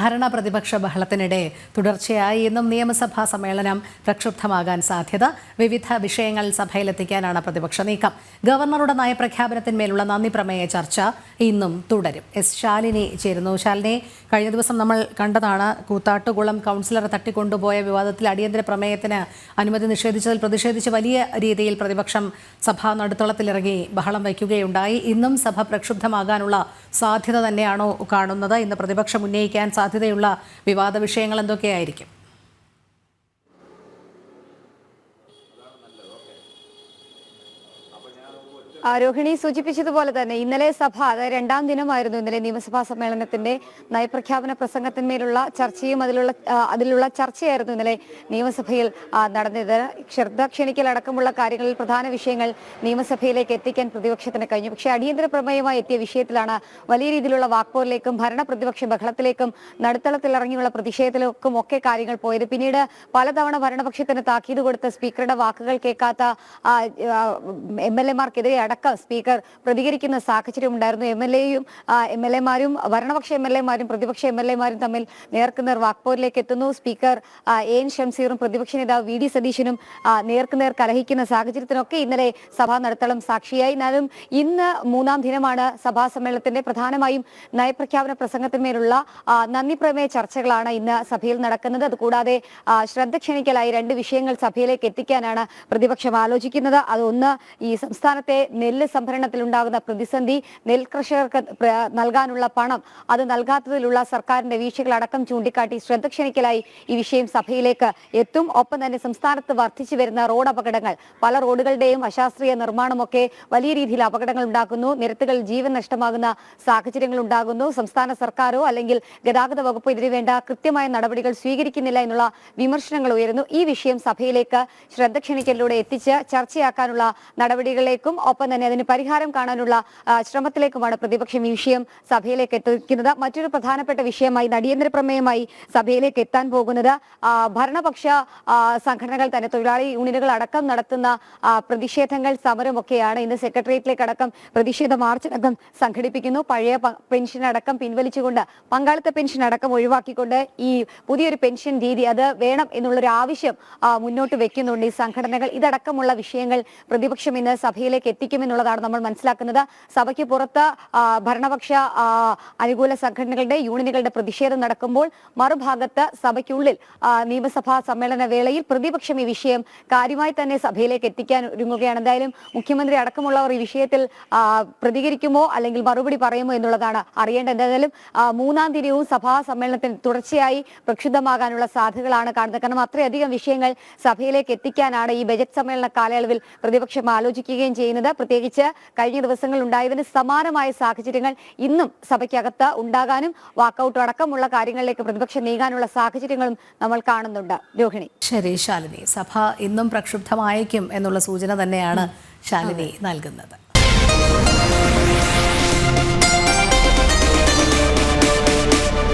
ഭരണ പ്രതിപക്ഷ ബഹളത്തിനിടെ തുടർച്ചയായി ഇന്നും നിയമസഭാ സമ്മേളനം പ്രക്ഷുബ്ധമാകാൻ സാധ്യത. വിവിധ വിഷയങ്ങൾ സഭയിലെത്തിക്കാനാണ് പ്രതിപക്ഷ നീക്കം. ഗവർണറുടെ നയപ്രഖ്യാപനത്തിന്മേലുള്ള നന്ദി പ്രമേയ ചർച്ച ഇന്നും തുടരും. എസ് ശാലിനി ചേരുന്നു. ശാലിനി കഴിഞ്ഞ ദിവസം നമ്മൾ കണ്ടതാണ് കൂത്താട്ടുകുളം കൗൺസിലറെ തട്ടിക്കൊണ്ടുപോയ വിവാദത്തിൽ അടിയന്തര പ്രമേയത്തിന് അനുമതി നിഷേധിച്ചതിൽ പ്രതിഷേധിച്ച് വലിയ രീതിയിൽ പ്രതിപക്ഷം സഭാ നടുത്തളത്തിലിറങ്ങി ബഹളം വയ്ക്കുകയുണ്ടായി. ഇന്നും സഭ പ്രക്ഷുബ്ധമാകാനുള്ള സാധ്യത തന്നെയാണോ കാണുന്നത്? ഇന്ന് പ്രതിപക്ഷം ഉന്നയിക്കാൻ സാധ്യതയുള്ള വിവാദ വിഷയങ്ങൾ എന്തൊക്കെയായിരിക്കും? രോഹിണി സൂചിപ്പിച്ചതുപോലെ തന്നെ ഇന്നലെ സഭ അതായത് രണ്ടാം ദിനമായിരുന്നു ഇന്നലെ നിയമസഭാ സമ്മേളനത്തിന്റെ നയപ്രഖ്യാപന പ്രസംഗത്തിന്മേലുള്ള ചർച്ചയും അതിലുള്ള അതിലുള്ള ചർച്ചയായിരുന്നു ഇന്നലെ നിയമസഭയിൽ നടന്നത്. ശ്രദ്ധ ക്ഷണിക്കൽ അടക്കമുള്ള കാര്യങ്ങളിൽ പ്രധാന വിഷയങ്ങൾ നിയമസഭയിലേക്ക് എത്തിക്കാൻ പ്രതിപക്ഷത്തിന് കഴിഞ്ഞു. പക്ഷേ അടിയന്തര പ്രമേയമായി എത്തിയ വിഷയത്തിലാണ് വലിയ രീതിയിലുള്ള വാക്പോരിലേക്കും ഭരണ പ്രതിപക്ഷ ബഹളത്തിലേക്കും നടുത്തളത്തിൽ ഇറങ്ങിയുള്ള പ്രതിഷേധത്തിലേക്കും ഒക്കെ കാര്യങ്ങൾ പോയത്. പിന്നീട് പലതവണ ഭരണപക്ഷത്തിന് താക്കീത് കൊടുത്ത സ്പീക്കറുടെ വാക്കുകൾ കേൾക്കാത്ത എം എൽ എമാർക്കെതിരെ അടക്കം സ്പീക്കർ പ്രതികരിക്കുന്ന സാഹചര്യം ഉണ്ടായിരുന്നു. എം എൽ എയും എം എൽ എമാരും ഭരണപക്ഷ എം എൽ എമാരും പ്രതിപക്ഷ എം എൽ എമാരും തമ്മിൽ നേർക്കുനേർ വാക്പോരിലേക്ക് എത്തുന്നു. സ്പീക്കർ എ എൻ ഷംസീറും പ്രതിപക്ഷ നേതാവ് വി ഡി സതീശനും നേർക്കുനേർ കലഹിക്കുന്ന സാഹചര്യത്തിനൊക്കെ ഇന്നലെ സഭാ നടത്തളം സാക്ഷിയായി. എന്നാലും ഇന്ന് മൂന്നാം ദിനമാണ് സഭാ സമ്മേളനത്തിന്റെ പ്രധാനമായും നയപ്രഖ്യാപന പ്രസംഗത്തിന്മേലുള്ള നന്ദി പ്രമേയ ചർച്ചകളാണ് ഇന്ന് സഭയിൽ നടക്കുന്നത്. അതുകൂടാതെ ശ്രദ്ധ ക്ഷണിക്കലായി രണ്ട് വിഷയങ്ങൾ സഭയിലേക്ക് എത്തിക്കാനാണ് പ്രതിപക്ഷം ആലോചിക്കുന്നത്. അതൊന്ന് ഈ സംസ്ഥാനത്തെ നെല്ല് സംഭരണത്തിൽ ഉണ്ടാകുന്ന പ്രതിസന്ധി നെൽകർഷകർക്ക് നൽകാനുള്ള പണം അത് നൽകാത്തതിലുള്ള സർക്കാരിന്റെ വീഴ്ചകളടക്കം ചൂണ്ടിക്കാട്ടി ശ്രദ്ധ ക്ഷണിക്കലായി ഈ വിഷയം സഭയിലേക്ക് എത്തും. ഒപ്പം തന്നെ സംസ്ഥാനത്ത് വർദ്ധിച്ചു വരുന്ന റോഡ് അപകടങ്ങൾ പല റോഡുകളുടെയും അശാസ്ത്രീയ നിർമ്മാണമൊക്കെ വലിയ രീതിയിൽ അപകടങ്ങൾ ഉണ്ടാക്കുന്നു. നിരത്തുകൾ ജീവൻ നഷ്ടമാകുന്ന സാഹചര്യങ്ങൾ ഉണ്ടാകുന്നു. സംസ്ഥാന സർക്കാരോ അല്ലെങ്കിൽ ഗതാഗത വകുപ്പ് ഇതിനുവേണ്ട കൃത്യമായ നടപടികൾ സ്വീകരിക്കുന്നില്ല എന്നുള്ള വിമർശനങ്ങൾ ഉയരുന്നു. ഈ വിഷയം സഭയിലേക്ക് ശ്രദ്ധ ക്ഷണിക്കലിലൂടെ എത്തിച്ച് ചർച്ചയാക്കാനുള്ള നടപടികളിലേക്കും ഒപ്പം തന്നെ അതിന് പരിഹാരം കാണാനുള്ള ശ്രമത്തിലേക്കുമാണ് പ്രതിപക്ഷം ഈ വിഷയം സഭയിലേക്ക് എത്തിക്കുന്നത്. മറ്റൊരു പ്രധാനപ്പെട്ട വിഷയമായി നടിയന്തര പ്രമേയമായി സഭയിലേക്ക് എത്താൻ പോകുന്നത് ഭരണപക്ഷ സംഘടനകൾ തന്നെ തൊഴിലാളി യൂണിയനുകൾ അടക്കം നടത്തുന്ന പ്രതിഷേധങ്ങൾ സമരമൊക്കെയാണ് ഇന്ന് സെക്രട്ടേറിയറ്റിലേക്ക് അടക്കം പ്രതിഷേധ മാർച്ച് അടക്കം സംഘടിപ്പിക്കുന്നു. പഴയ പെൻഷൻ അടക്കം പിൻവലിച്ചുകൊണ്ട് പങ്കാളിത്ത പെൻഷൻ അടക്കം ഒഴിവാക്കിക്കൊണ്ട് ഈ പുതിയൊരു പെൻഷൻ രീതി അത് വേണം എന്നുള്ളൊരു ആവശ്യം മുന്നോട്ട് വെക്കുന്നുണ്ട് ഈ സംഘടനകൾ. ഇതടക്കമുള്ള വിഷയങ്ങൾ പ്രതിപക്ഷം ഇന്ന് സഭയിലേക്ക് എത്തിക്കുമെന്നുള്ളതാണ് നമ്മൾ മനസ്സിലാക്കുന്നത്. സഭയ്ക്ക് പുറത്ത് ഭരണപക്ഷ അനുകൂല സംഘടനകളുടെ യൂണിയനുകളുടെ പ്രതിഷേധം നടക്കുമ്പോൾ മറുഭാഗത്ത് സഭയ്ക്കുള്ളിൽ നിയമസഭാ സമ്മേളന വേളയിൽ പ്രതിപക്ഷം ഈ വിഷയം കാര്യമായി തന്നെ സഭയിലേക്ക് എത്തിക്കാൻ ഒരുങ്ങുകയാണ്. എന്തായാലും മുഖ്യമന്ത്രി അടക്കമുള്ളവർ ഈ വിഷയത്തിൽ പ്രതികരിക്കുമോ അല്ലെങ്കിൽ മറുപടി പറയുമോ എന്നുള്ളതാണ് അറിയേണ്ടത്. എന്തായാലും മൂന്നാം ദിനവും സഭാ സമ്മേളനത്തിന് തുടർച്ചയായി പ്രക്ഷുബ്ധമാകാനുള്ള സാധ്യതകളാണ് കാണുന്നത്. കാരണം അത്രയധികം വിഷയങ്ങൾ സഭയിലേക്ക് എത്തിക്കാനാണ് ഈ ബജറ്റ് സമ്മേളന കാലയളവിൽ പ്രതിപക്ഷം ആലോചിക്കുകയും ചെയ്യുന്നത്. പ്രത്യേകിച്ച് കഴിഞ്ഞ ദിവസങ്ങളിൽ ഉണ്ടായതിന് സമാനമായ സാഹചര്യങ്ങൾ ഇന്നും സഭയ്ക്കകത്ത് ഉണ്ടാകാനും വാക്കൌട്ട് അടക്കമുള്ള കാര്യങ്ങളിലേക്ക് പ്രതിപക്ഷം നീങ്ങാനുള്ള സാഹചര്യങ്ങളും നമ്മൾ കാണുന്നുണ്ട്. രോഹിണി. ശരി ശാലിനി. സഭ ഇന്നും പ്രക്ഷുബ്ധമായേക്കും എന്നുള്ള സൂചന തന്നെയാണ് ശാലിനി നൽകുന്നത്.